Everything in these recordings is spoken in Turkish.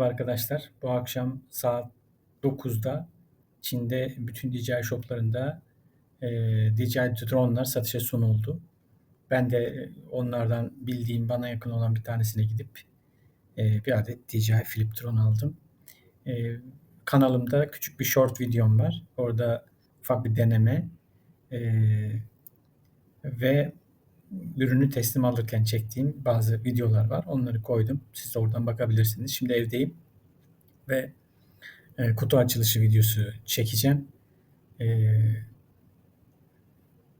Arkadaşlar. Bu akşam saat 9'da Çin'de bütün DJI shoplarında e, DJI drone'lar satışa sunuldu. Ben de onlardan bildiğim bana yakın olan bir tanesine gidip e, bir adet DJI Flip drone aldım. E, kanalımda küçük bir short videom var. Orada ufak bir deneme e, ve ürünü teslim alırken çektiğim bazı videolar var. Onları koydum. Siz de oradan bakabilirsiniz. Şimdi evdeyim ve e, kutu açılışı videosu çekeceğim. E,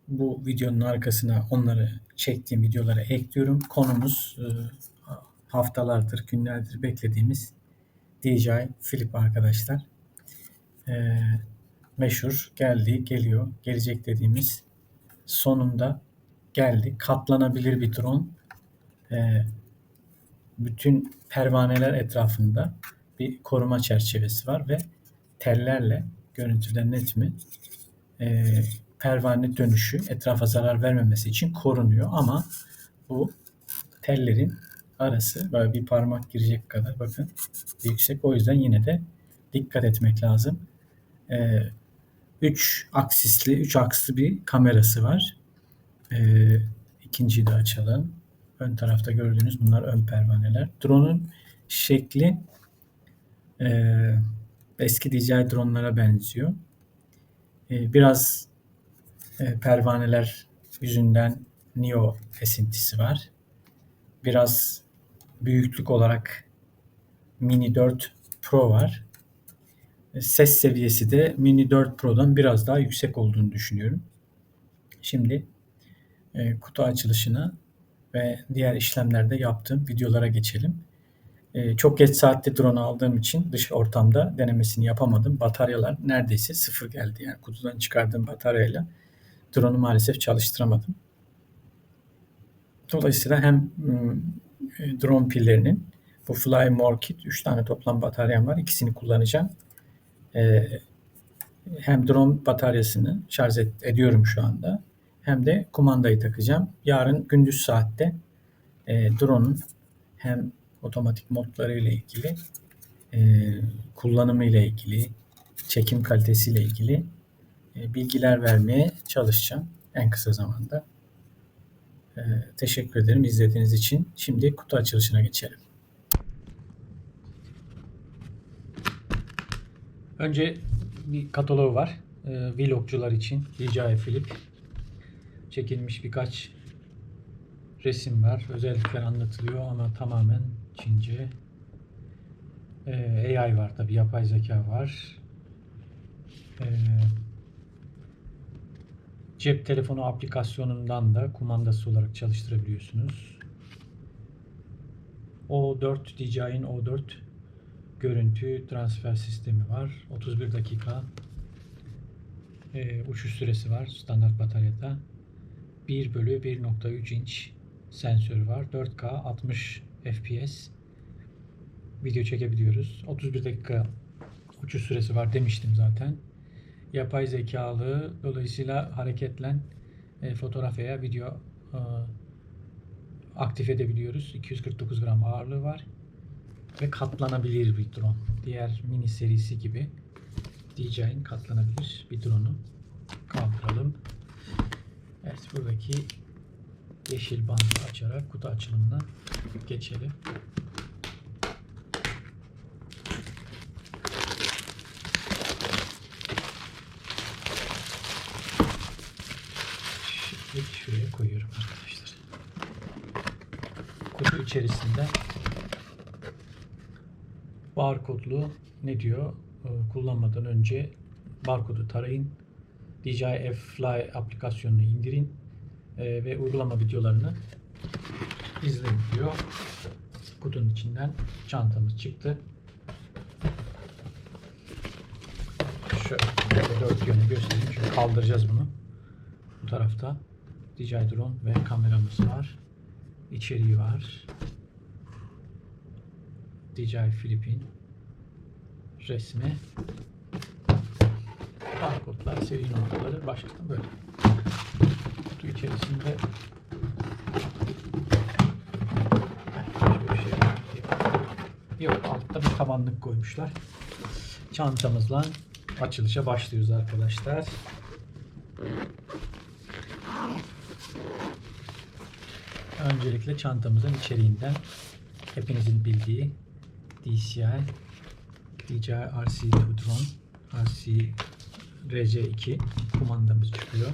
bu videonun arkasına onları çektiğim videolara ekliyorum. Konumuz e, haftalardır, günlerdir beklediğimiz DJI Flip arkadaşlar. E, meşhur geldi, geliyor, gelecek dediğimiz sonunda geldi. Katlanabilir bir drone. E, bütün pervaneler etrafında bir koruma çerçevesi var ve tellerle görüntüden net mi e, pervane dönüşü etrafa zarar vermemesi için korunuyor ama bu tellerin arası böyle bir parmak girecek kadar bakın yüksek. O yüzden yine de dikkat etmek lazım. 3 e, aksisli, 3 akslı bir kamerası var. E, ikinciyi de açalım. Ön tarafta gördüğünüz bunlar ön pervaneler. Drone'un şekli e, eski DJI drone'lara benziyor. E, biraz e, pervaneler yüzünden Neo esintisi var. Biraz büyüklük olarak Mini 4 Pro var. E, ses seviyesi de Mini 4 Pro'dan biraz daha yüksek olduğunu düşünüyorum. Şimdi e, kutu açılışına ve diğer işlemlerde yaptığım videolara geçelim. E, çok geç saatte drone aldığım için dış ortamda denemesini yapamadım. Bataryalar neredeyse sıfır geldi. Yani kutudan çıkardığım bataryayla drone'u maalesef çalıştıramadım. Dolayısıyla hem e, drone pillerinin bu Fly More Kit 3 tane toplam bataryam var. İkisini kullanacağım. Hem drone bataryasını şarj ed- ediyorum şu anda. Hem de kumandayı takacağım. Yarın gündüz saatte e, drone'un hem otomatik modları ile ilgili, e, kullanımı ile ilgili, çekim kalitesi ile ilgili e, bilgiler vermeye çalışacağım en kısa zamanda. E, teşekkür ederim izlediğiniz için. Şimdi kutu açılışına geçelim. Önce bir kataloğu var. E, vlogcular için DJI Flip çekilmiş birkaç resim var. Özellikler anlatılıyor ama tamamen Çince. Ee, AI var tabi yapay zeka var. Ee, cep telefonu aplikasyonundan da kumandası olarak çalıştırabiliyorsunuz. O4 DJI'nin O4 görüntü transfer sistemi var. 31 dakika e, uçuş süresi var standart bataryada. 1 bölü 1.3 inç sensörü var. 4K 60 FPS video çekebiliyoruz. 31 dakika uçuş süresi var demiştim zaten. Yapay zekalı dolayısıyla hareketlen e, fotoğraf veya video e, aktif edebiliyoruz. 249 gram ağırlığı var ve katlanabilir bir drone. Diğer mini serisi gibi DJI'nin katlanabilir bir drone'u kaldıralım. Evet buradaki yeşil bandı açarak kutu açılımına geçelim. Şimdi şuraya koyuyorum arkadaşlar. Kutu içerisinde barkodlu ne diyor? Ee, kullanmadan önce barkodu tarayın. DJI F-Fly aplikasyonunu indirin e, ve uygulama videolarını izleyin diyor. Kutunun içinden çantamız çıktı. Şöyle dört yönü göstereyim. Şimdi kaldıracağız bunu. Bu tarafta DJI drone ve kameramız var. İçeriği var. DJI Filipin resmi barkodlar, seri numaraları başlıkta böyle. Kutu içerisinde bir şey Yok altta bir tabanlık koymuşlar. Çantamızla açılışa başlıyoruz arkadaşlar. Öncelikle çantamızın içeriğinden hepinizin bildiği DCI DJI RC2 drone RC RC2 kumandamız çıkıyor.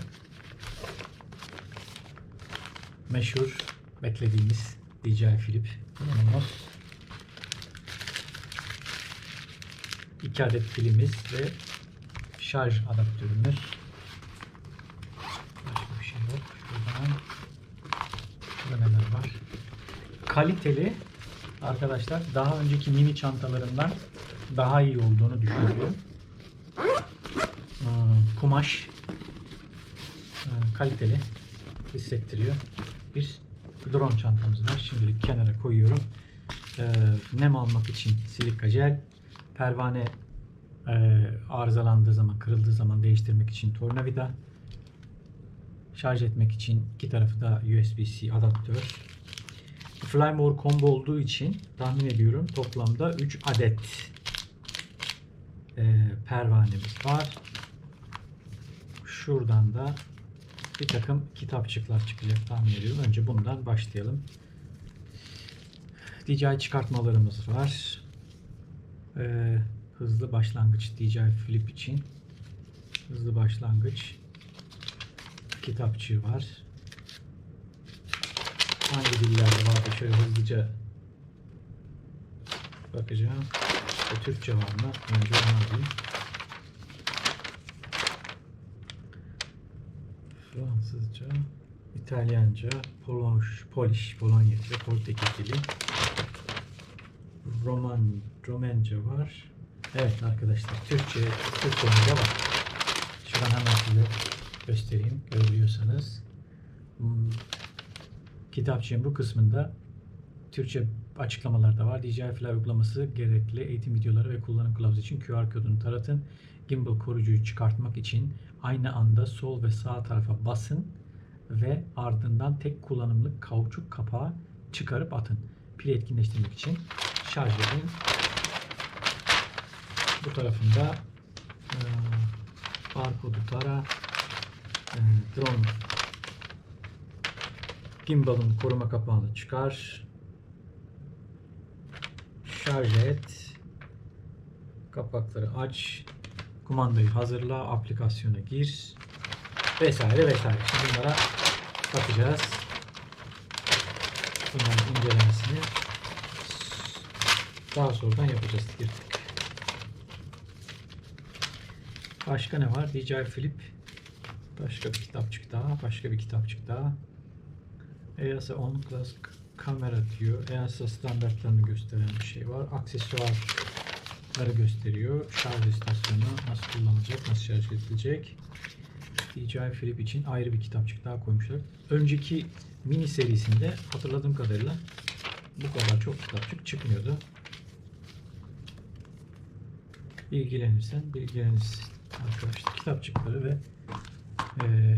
Meşhur beklediğimiz DJI Flip drone'umuz. İki adet pilimiz ve şarj adaptörümüz. Başka bir şey yok. Şuradan Burada neler var? Kaliteli arkadaşlar daha önceki mini çantalarından daha iyi olduğunu düşünüyorum. Kumaş e, kaliteli hissettiriyor. Bir drone çantamız var. Şimdilik kenara koyuyorum. E, nem almak için silika jel, pervane e, arızalandığı zaman, kırıldığı zaman değiştirmek için tornavida, şarj etmek için iki tarafı da USB-C adaptör. Flymore combo olduğu için tahmin ediyorum toplamda 3 adet e, pervanemiz var. Şuradan da bir takım kitapçıklar çıkacak tahmin ediyorum. Önce bundan başlayalım. DJI çıkartmalarımız var. E, hızlı başlangıç DJI Flip için. Hızlı başlangıç kitapçığı var. Hangi dillerde vardı? Şöyle hızlıca bakacağım. İşte Türkçe var mı? Önce onu alayım. Fransızca, İtalyanca, Polonş, Polish, Polonya'ca, Portekiz dili. Roman, Romenca var. Evet arkadaşlar Türkçe, Türkçemiz de var. Şuradan hemen size göstereyim görebiliyorsanız. Hmm, Kitapçığın bu kısmında Türkçe açıklamalar da var. DJI Fly uygulaması gerekli eğitim videoları ve kullanım kılavuzu için QR kodunu taratın. Gimbal koruyucuyu çıkartmak için aynı anda sol ve sağ tarafa basın ve ardından tek kullanımlık kauçuk kapağı çıkarıp atın. Pili etkinleştirmek için şarj edin. Bu tarafında e, barkodu tara, e, drone gimbal'ın koruma kapağını çıkar. Şarj et. Kapakları aç. Kumandayı hazırla. Aplikasyona gir. Vesaire vesaire. Şimdi bunlara bakacağız. Bunların incelemesini daha sonradan yapacağız. Girdik. Başka ne var? DJI Flip. Başka bir kitapçık daha. Başka bir kitapçık daha. EASA On Class kamera diyor. EASA standartlarını gösteren bir şey var. Aksesuarları gösteriyor. Şarj istasyonu nasıl kullanılacak, nasıl şarj edilecek. DJI Flip için ayrı bir kitapçık daha koymuşlar. Önceki mini serisinde hatırladığım kadarıyla bu kadar çok kitapçık çıkmıyordu. İlgilenirsen bilgilenirsin arkadaşlar. Kitapçıkları ve e,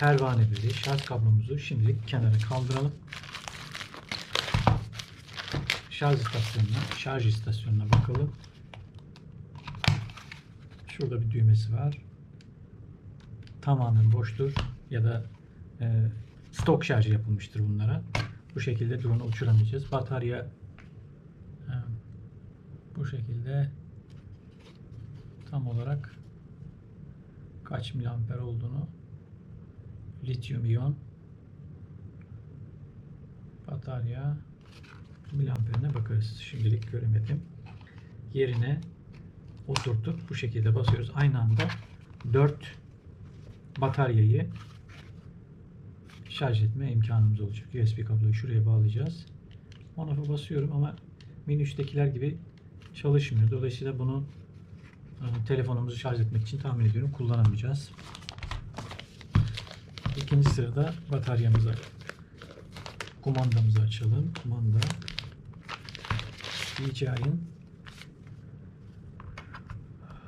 pervane birliği şarj kablomuzu şimdilik kenara kaldıralım. Şarj istasyonuna, şarj istasyonuna bakalım. Şurada bir düğmesi var. Tamamen boştur ya da e, stok şarjı yapılmıştır bunlara. Bu şekilde drone'u uçuramayacağız. Batarya e, bu şekilde tam olarak kaç miliamper olduğunu lityum iyon batarya miliamperine bakarız. Şimdilik göremedim. Yerine oturtup bu şekilde basıyoruz. Aynı anda 4 bataryayı şarj etme imkanımız olacak. USB kabloyu şuraya bağlayacağız. Ona basıyorum ama Mini 3'tekiler gibi çalışmıyor. Dolayısıyla bunu e, telefonumuzu şarj etmek için tahmin ediyorum kullanamayacağız. İkinci sırada bataryamızı kumandamızı açalım. Kumanda DJI'ın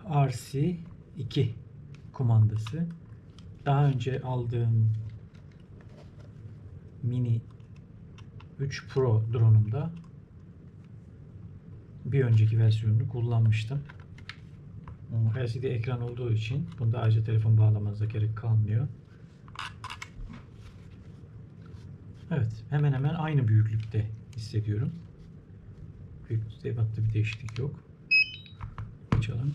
RC2 kumandası. Daha önce aldığım Mini 3 Pro drone'umda bir önceki versiyonunu kullanmıştım. LCD ekran olduğu için bunda ayrıca telefon bağlamanıza gerek kalmıyor. Evet, hemen hemen aynı büyüklükte hissediyorum. Büyüklükte ebatta bir değişiklik yok. Açalım.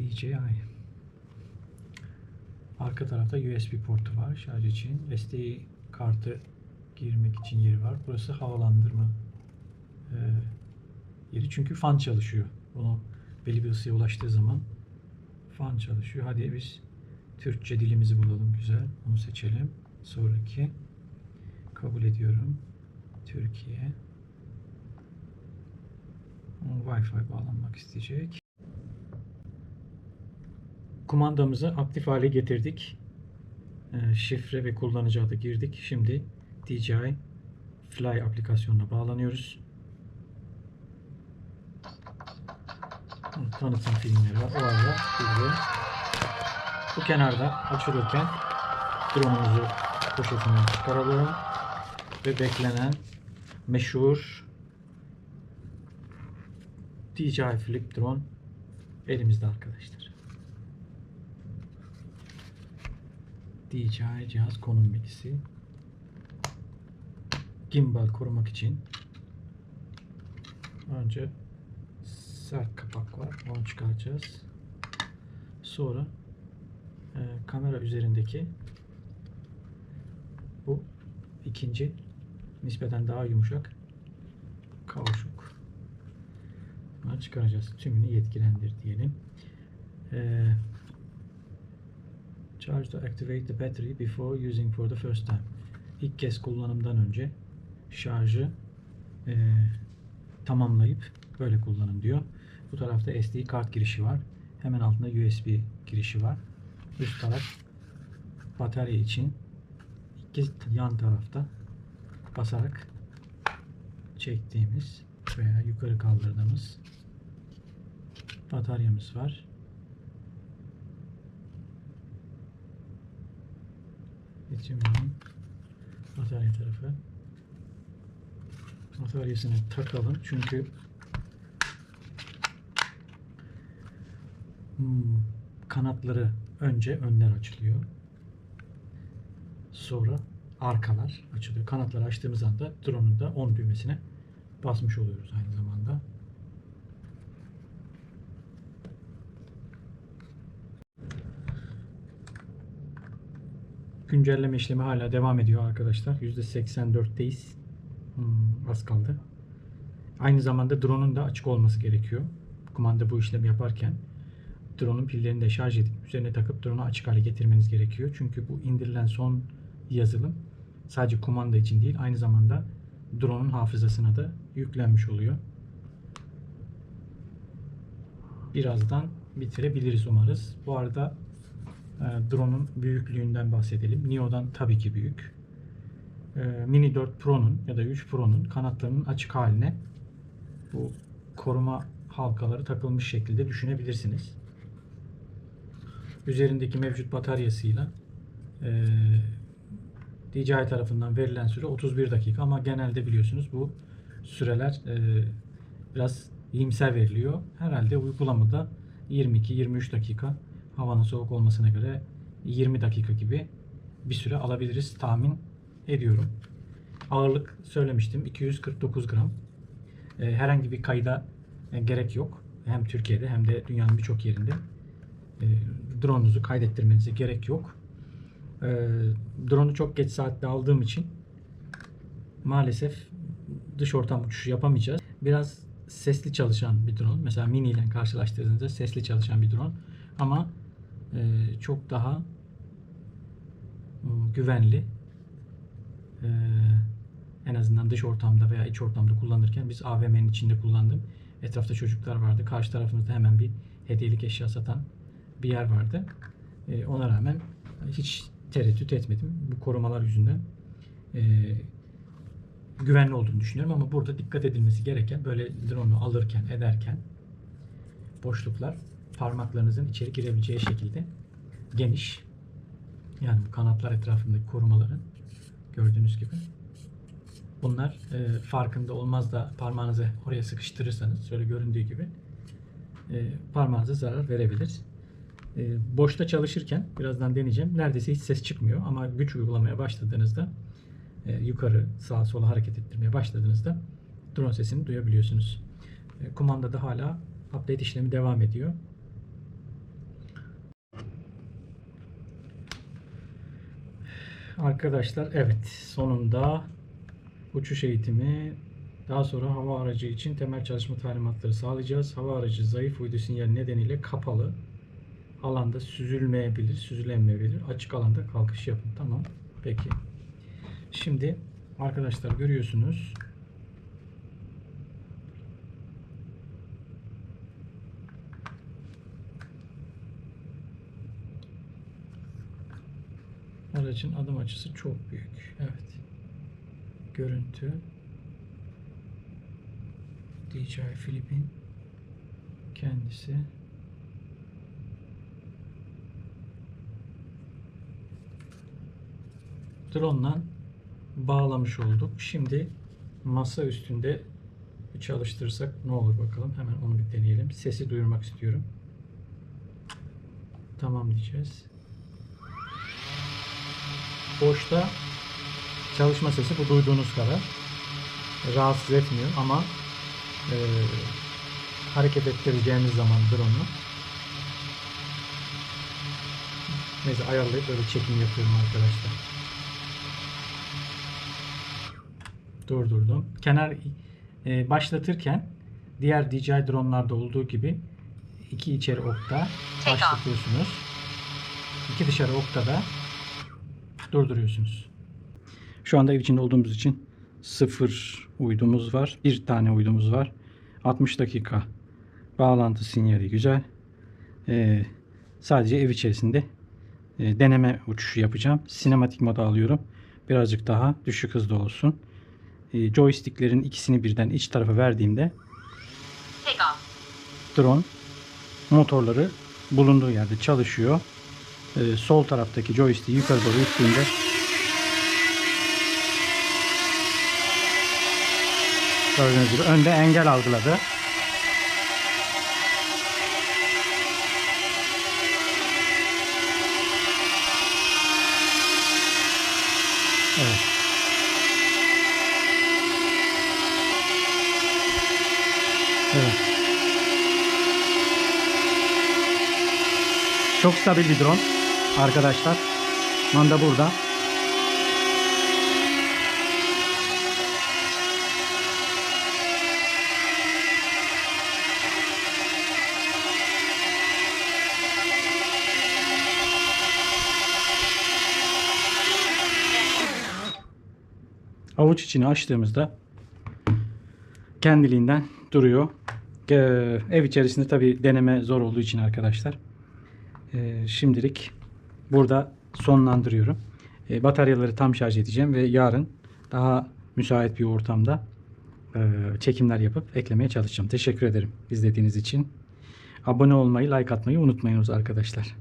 DJI. Arka tarafta USB portu var şarj için. SD kartı girmek için yeri var. Burası havalandırma e, yeri. Çünkü fan çalışıyor. Bunu belli bir ısıya ulaştığı zaman fan çalışıyor. Hadi biz Türkçe dilimizi bulalım güzel. Onu seçelim. Sonraki kabul ediyorum. Türkiye. Wi-Fi bağlanmak isteyecek. Kumandamızı aktif hale getirdik. Ee, Şifre ve kullanıcı adı girdik. Şimdi DJI Fly aplikasyonuna bağlanıyoruz. Tanıtım filmleri var. O arada izliyorum. Bu kenarda açılırken drone'umuzu poşetinden çıkaralım ve beklenen meşhur DJI Flip drone elimizde arkadaşlar. DJI cihaz konum bilgisi. Gimbal korumak için önce sert kapak var. Onu çıkaracağız. Sonra e, kamera üzerindeki bu ikinci nispeten daha yumuşak kauçuk. Bunu çıkaracağız. Tümünü yetkilendir diyelim. Eee Charge to activate the battery before using for the first time. İlk kez kullanımdan önce şarjı e, tamamlayıp böyle kullanın diyor. Bu tarafta SD kart girişi var. Hemen altında USB girişi var. Üst taraf batarya için iki yan tarafta basarak çektiğimiz veya yukarı kaldırdığımız bataryamız var. Geçemedim. Batarya tarafı. Bataryasını takalım. Çünkü hmm, kanatları önce önler açılıyor. Sonra arkalar açılıyor. Kanatları açtığımız anda drone'un da 10 düğmesine basmış oluyoruz aynı zamanda. Güncelleme işlemi hala devam ediyor arkadaşlar. %84'teyiz. Hmm, az kaldı. Aynı zamanda drone'un da açık olması gerekiyor. Kumanda bu işlemi yaparken drone'un pillerini de şarj edip üzerine takıp drone'u açık hale getirmeniz gerekiyor. Çünkü bu indirilen son yazılım sadece kumanda için değil aynı zamanda drone'un hafızasına da yüklenmiş oluyor. Birazdan bitirebiliriz umarız. Bu arada e, drone'un büyüklüğünden bahsedelim. Neo'dan tabii ki büyük. E, Mini 4 Pro'nun ya da 3 Pro'nun kanatlarının açık haline bu koruma halkaları takılmış şekilde düşünebilirsiniz. Üzerindeki mevcut bataryasıyla e, DJI tarafından verilen süre 31 dakika ama genelde biliyorsunuz bu süreler e, biraz iyimser veriliyor. Herhalde uygulamada 22-23 dakika havanın soğuk olmasına göre 20 dakika gibi bir süre alabiliriz tahmin ediyorum. Ağırlık söylemiştim 249 gram. Ee, herhangi bir kayda e, gerek yok. Hem Türkiye'de hem de dünyanın birçok yerinde. E, drone'unuzu kaydettirmenize gerek yok. E, drone'u çok geç saatte aldığım için maalesef dış ortam uçuşu yapamayacağız. Biraz sesli çalışan bir drone. Mesela mini ile karşılaştırdığınızda sesli çalışan bir drone. Ama çok daha e, güvenli. E, en azından dış ortamda veya iç ortamda kullanırken biz AVM'nin içinde kullandım. Etrafta çocuklar vardı. Karşı tarafımızda hemen bir hediyelik eşya satan bir yer vardı. E, ona rağmen hiç tereddüt etmedim. Bu korumalar yüzünden e, güvenli olduğunu düşünüyorum ama burada dikkat edilmesi gereken böyle drone'u alırken ederken boşluklar parmaklarınızın içeri girebileceği şekilde geniş. Yani kanatlar etrafındaki korumaların gördüğünüz gibi. Bunlar e, farkında olmaz da parmağınızı oraya sıkıştırırsanız şöyle göründüğü gibi e, parmağınıza zarar verebilir. E, boşta çalışırken birazdan deneyeceğim. Neredeyse hiç ses çıkmıyor ama güç uygulamaya başladığınızda e, yukarı sağa sola hareket ettirmeye başladığınızda drone sesini duyabiliyorsunuz. E, kumandada hala update işlemi devam ediyor. Arkadaşlar evet sonunda uçuş eğitimi daha sonra hava aracı için temel çalışma talimatları sağlayacağız. Hava aracı zayıf uydu sinyali nedeniyle kapalı alanda süzülmeyebilir, süzülemeyebilir. Açık alanda kalkış yapın. Tamam. Peki. Şimdi arkadaşlar görüyorsunuz. Aracın adım açısı çok büyük. Evet. Görüntü. DJI Filipin kendisi. Drone'dan bağlamış olduk. Şimdi masa üstünde bir çalıştırırsak ne olur bakalım. Hemen onu bir deneyelim. Sesi duyurmak istiyorum. Tamam diyeceğiz. Boşta çalışma sesi bu duyduğunuz kadar. Rahatsız etmiyor ama e, hareket ettireceğimiz zaman drone'u neyse ayarlayıp böyle çekim yapıyorum arkadaşlar. Durdurdum. Kenar e, başlatırken diğer DJI drone'larda olduğu gibi iki içeri okta başlatıyorsunuz. İki dışarı oktada durduruyorsunuz. Şu anda ev içinde olduğumuz için sıfır uydumuz var. Bir tane uydumuz var. 60 dakika bağlantı sinyali güzel. Ee, sadece ev içerisinde e, deneme uçuşu yapacağım. Sinematik moda alıyorum. Birazcık daha düşük hızda olsun. E, joysticklerin ikisini birden iç tarafa verdiğimde drone motorları bulunduğu yerde çalışıyor. Ee, sol taraftaki joystick'i yukarı doğru ittiğinde gördüğünüz gibi önde engel algıladı. Çok stabil bir drone arkadaşlar. Manda burada. Avuç içini açtığımızda kendiliğinden duruyor. Ee, ev içerisinde tabi deneme zor olduğu için arkadaşlar. Ee, şimdilik burada sonlandırıyorum. Ee, bataryaları tam şarj edeceğim ve yarın daha müsait bir ortamda e, çekimler yapıp eklemeye çalışacağım. Teşekkür ederim izlediğiniz için. Abone olmayı, like atmayı unutmayınız arkadaşlar.